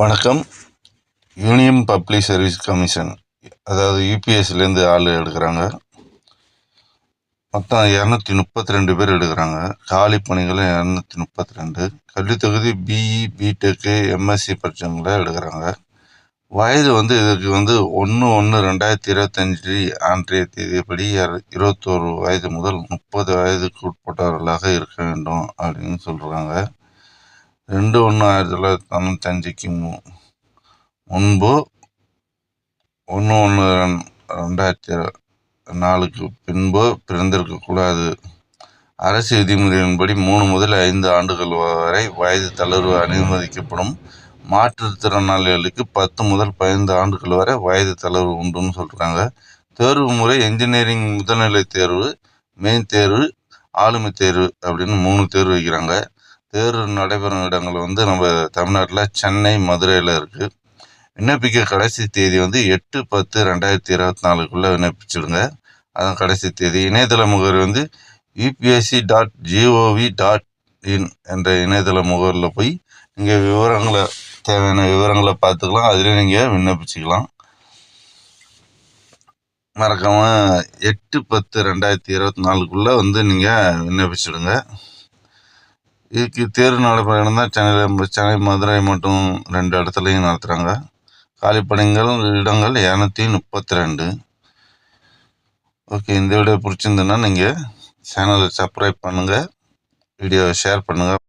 வணக்கம். Union public service commission அதாவது யூபிஎஸ்லேருந்து ஆள் எடுக்கிறாங்க. மொத்தம் இரநூத்தி முப்பத்தி ரெண்டு பேர் எடுக்கிறாங்க. காலி பணிகளும் இரநூத்தி முப்பத்தி ரெண்டு கல்வித்தொகுதி பிஇ பிடெக்கு எம்எஸ்சி படித்தவங்கள எடுக்கிறாங்க. வயது வந்து இதுக்கு வந்து ஒன்று ஒன்று ரெண்டாயிரத்தி இருபத்தஞ்சி அன்றைய தேதிப்படி இருபத்தோரு வயது முதல் முப்பது வயதுக்கு உட்பட்டவர்களாக இருக்க வேண்டும் அப்படின்னு சொல்கிறாங்க ரெண்டு ஒன்று ஆயிரத்தி தொள்ளாயிரத்தி தொண்ணூத்தஞ்சுக்கு மு- முன்பு ஒன்று ஒன்று ரெண்டாயிரத்தி நாலுக்கு பின்பு பிறந்திருக்கக்கூடாது அரசு விதிமுறையின்படி மூணு முதல் ஐந்து ஆண்டுகள் வரை வயது தளர்வு அனுமதிக்கப்படும். மாற்றுத்திறனாளிகளுக்கு பத்து முதல் பதினைந்து ஆண்டுகள் வரை வயது தளர்வு உண்டுன்னு சொல்கிறாங்க தேர்வு முறை என்ஜினியரிங் முதல்நிலை தேர்வு மெயின் தேர்வு ஆளுமை தேர்வு அப்படின்னு மூணு தேர்வு வைக்கிறாங்க. தேர்வு நடைபெறும் இடங்கள் வந்து நம்ம தமிழ்நாட்டில் சென்னை மதுரையில் இருக்குது விண்ணப்பிக்க கடைசி தேதி வந்து எட்டு பத்து ரெண்டாயிரத்தி இருபத்தி நாலுக்குள்ளே விண்ணப்பிச்சிடுங்க. அதான் கடைசி தேதி இணையதள முகவரி வந்து UPSC dot gov dot in என்ற இணையதள முகவரியில் போய் நீங்கள் விவரங்களை தேவையான விவரங்களை பார்த்துக்கலாம். அதிலே நீங்கள் விண்ணப்பிச்சுக்கலாம். மறக்காமல் எட்டு பத்து ரெண்டாயிரத்தி இருபத்தி நாலுக்குள்ளே வந்து நீங்கள் விண்ணப்பிச்சிடுங்க. இதுக்கு தேர்வு பயணம் தான் சென்னையில் சென்னை மதுரை மற்றும் ரெண்டு இடத்துலையும் நடத்துகிறாங்க காலி இடங்கள் இரநூத்தி முப்பத்தி ரெண்டு. ஓகே இந்த வீடியோ பிடிச்சிருந்துன்னா நீங்கள் சேனலை சப்ஸ்கிரைப் பண்ணுங்கள் வீடியோவை ஷேர் பண்ணுங்கள்